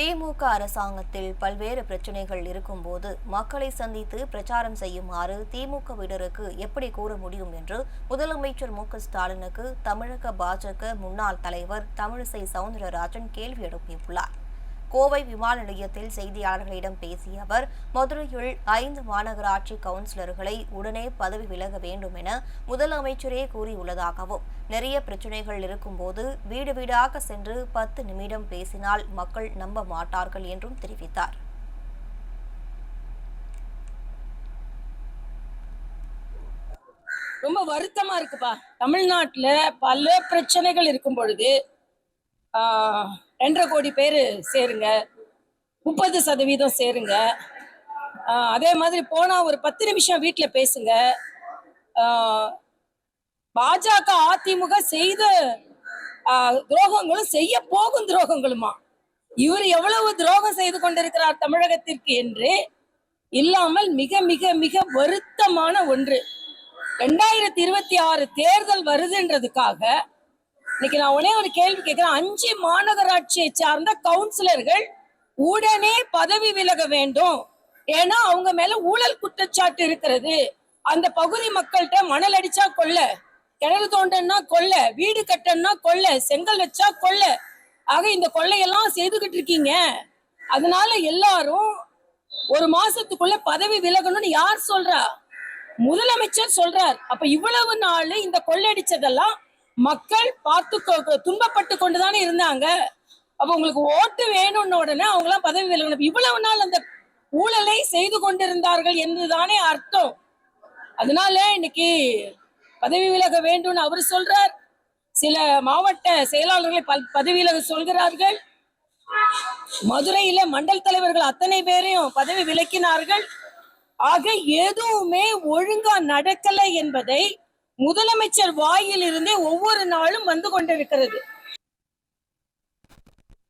திமுக அரசாங்கத்தில் பல்வேறு பிரச்சனைகள் இருக்கும்போது மக்களை சந்தித்து பிரச்சாரம் செய்யுமாறு திமுகவினருக்கு எப்படி கூற முடியும் என்று முதலமைச்சர் மு ஸ்டாலினுக்கு தமிழக பாஜக முன்னாள் தலைவர் தமிழிசை சவுந்தரராஜன் கேள்வி எழுப்பியுள்ளார். கோவை விமான நிலையத்தில் செய்தியாளர்களிடம் பேசிய அவர் மதுரையில் ஐந்து மாநகராட்சி கவுன்சிலர்களை உடனே பதவி விலக வேண்டும் என முதலமைச்சரே கூறியுள்ளதாகவும் நிறைய பிரச்சனைகள் இருக்கும்போது வீடு வீடாக சென்று பத்து நிமிடம் பேசினால் மக்கள் நம்ப மாட்டார்கள் என்றும் தெரிவித்தார். ரொம்ப வருத்தமா இருக்குப்பா. தமிழ்நாட்டுல பல பிரச்சனைகள் இருக்கும் பொழுது ரெண்டரை கோடி பேர் சேருங்க. முப்பது சதவீதம் சேருங்க. அதே மாதிரி போனால் ஒரு பத்து நிமிஷம் வீட்டில் பேசுங்க. பாஜக அதிமுக செய்த துரோகங்களும் செய்ய போகும் துரோகங்களுமா? இவர் எவ்வளவு துரோகம் செய்து கொண்டிருக்கிறார் தமிழகத்திற்கு என்று இல்லாமல் மிக மிக மிக வருத்தமான ஒன்று. ரெண்டாயிரத்தி இருபத்தி ஆறு தேர்தல் வருதுன்றதுக்காக இன்னைக்கு நான் ஒரே ஒரு கேள்வி கேட்கிறேன். அஞ்சு மாநகராட்சியை சார்ந்த கவுன்சிலர்கள் உடனே பதவி விலக வேண்டும். ஏன்னா அவங்க மேல ஊழல் குற்றச்சாட்டு இருக்கிறது. அந்த பகுதி மக்கள்கிட்ட மணல் அடிச்சா கொல்ல கிணறு தோண்டன்னா கொல்ல வீடு கட்டன்னா கொல்ல செங்கல் வச்சா கொல்ல. ஆக இந்த கொள்ளையெல்லாம் செய்துகிட்டு இருக்கீங்க. அதனால எல்லாரும் ஒரு மாசத்துக்குள்ள பதவி விலகணும்னு யார் சொல்றா? முதலமைச்சர் சொல்றார். அப்ப இவ்வளவு நாள் இந்த கொள்ளடிச்சதெல்லாம் மக்கள் பார்த்து கொ- துன்பப்பட்டு கொண்டுதானே இருந்தாங்க. அப்ப உங்களுக்கு ஓட்டு வேணும்னு உடனே அவங்களாம் பதவி விலகணும். இவ்வளவு நாள் அந்த ஊழலை செய்து கொண்டிருந்தார்கள் என்றுதானே அர்த்தம். அதனால இன்னைக்கு பதவி விலக வேண்டும்னு அவர் சொல்றார். சில மாவட்ட செயலாளர்களை பல்- பதவி விலக சொல்கிறார்கள். மதுரையில மண்டல் தலைவர்கள் அத்தனை பேரையும் பதவி விலக்கினார்கள். ஆக எதுவுமே ஒழுங்கா நடக்கலை என்பதை முதலமைச்சர் வாயில் இருந்தே ஒவ்வொரு நாளும் வந்து கொண்டிருக்கிறது.